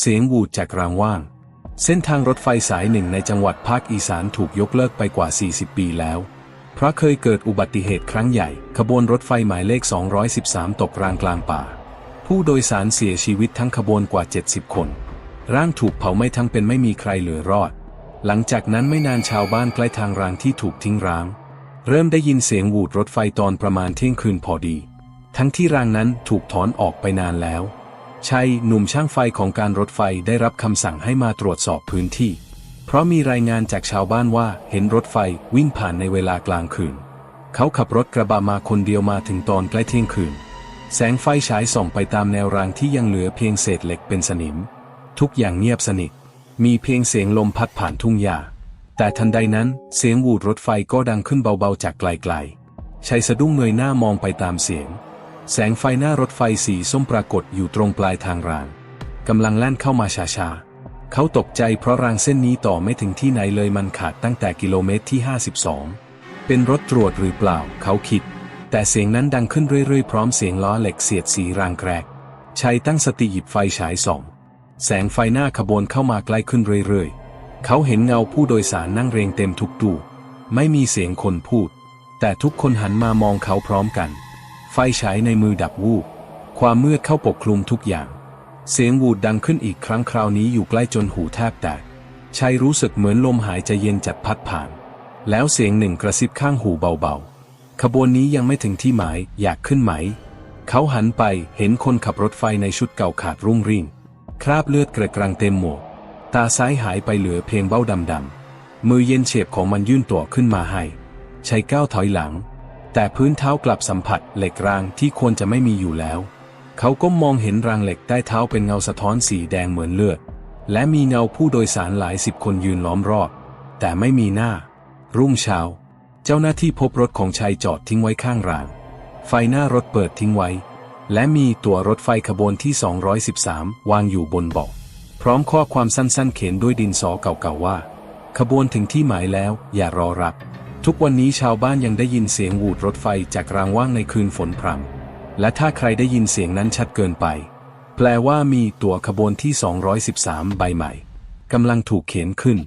เสียงวูดจากรางว่าง เส้นทางรถไฟสายหนึ่งในจังหวัดภาคอีสานถูกยกเลิกไปกว่า 40 ปีแล้ว เพราะเคยเกิดอุบัติเหตุครั้งใหญ่ ขบวนรถไฟหมายเลข 213 ตกรางกลางป่า ผู้โดยสารเสียชีวิตทั้งขบวนกว่า 70 คน ร่างถูกเผาไหม้ทั้งเป็นไม่มีใครเหลือรอด หลังจากนั้นไม่นานชาวบ้านใกล้ทางรางที่ถูกทิ้งร้าง เริ่มได้ยินเสียงวูดรถไฟตอนประมาณเที่ยงคืนพอดี ทั้งที่รางนั้นถูกถอนออกไปนานแล้ว ชัยหนุ่มช่างไฟของการรถไฟได้รับคำสั่งให้มาตรวจสอบพื้นที่ เพราะมีรายงานจากชาวบ้านว่าเห็นรถไฟวิ่งผ่านในเวลากลางคืน เขาขับรถกระบะมาคนเดียวมาถึงตอนใกล้เที่ยงคืน แสงไฟฉายส่องไปตามแนวรางที่ยังเหลือเพียงเศษเหล็กเป็นสนิม ทุกอย่างเงียบสนิท มีเพียงเสียงลมพัดผ่านทุ่งหญ้าแต่ทันใดนั้นเสียงวูดรถไฟก็ดังขึ้นเบาๆจากไกลๆชัยสะดุ้งเงยหน้ามองไปตามเสียง แสงไฟหน้ารถไฟสีส้มปรากฏอยู่ตรงปลายทางรางกำลังแล่นเข้ามาช้าๆ เขาตกใจเพราะรางเส้นนี้ต่อไม่ถึงที่ไหนเลยมันขาดตั้งแต่กิโลเมตรที่ 52 เป็นรถตรวจหรือเปล่า เขาคิด แต่เสียงนั้นดังขึ้นเรื่อยๆ พร้อมเสียงล้อเหล็กเสียดสีรางแกรกชัยตั้งสติหยิบไฟฉายส่อง แสงไฟหน้าขบวนเข้ามาใกล้ขึ้นเรื่อยๆ เขาเห็นเงาผู้โดยสารนั่งเรียงเต็มทุกตู้ ไม่มีเสียงคนพูด แต่ทุกคนหันมามองเขาพร้อมกัน ไฟฉายในมือดับวูบ ความมืดเข้าปกคลุมทุกอย่าง เสียงวูดดังขึ้นอีกครั้งคราวนี้อยู่ใกล้จนหูแทบแตกชัยรู้สึกเหมือนลมหายใจเย็นจัดพัดผ่าน แล้วเสียงหนึ่งกระซิบข้างหูเบาๆ ขบวนนี้ยังไม่ถึงที่หมาย อยากขึ้นไหม เขาหันไปเห็นคนขับรถไฟในชุดเก่าขาดรุ่งริ่ง คราบเลือดเกระกรังเต็มหมวก ตาซ้ายหายไปเหลือเพียงเบ้าดำๆ มือเย็นเฉียบของมันยื่นตัวขึ้นมาให้ชัยก้าวถอยหลัง แต่พื้นเท้ากลับสัมผัสเหล็กรางที่ควรจะไม่มีอยู่แล้ว เขาก็มองเห็นรางเหล็กใต้เท้าเป็นเงาสะท้อนสีแดงเหมือนเลือด และมีเงาผู้โดยสารหลายสิบคนยืนล้อมรอบ แต่ไม่มีหน้า รุ่งเช้า เจ้าหน้าที่พบรถของชายจอดทิ้งไว้ข้างราง ไฟหน้ารถเปิดทิ้งไว้ และมีตั๋วรถไฟขบวนที่ 213 วางอยู่บนเบาะพร้อมข้อความสั้นๆ เขียนด้วยดินสอเก่าๆว่า ขบวนถึงที่หมายแล้ว อย่ารอรับ ทุกวันนี้ชาวบ้านยังได้ยินเสียงหวูดรถไฟจากรางว่างในคืนฝนพรำและถ้าใครได้ยินเสียงนั้นชัดเกินไป แปลว่ามีตั๋วขบวนที่ 213 ใบใหม่กำลังถูกเขียนขึ้น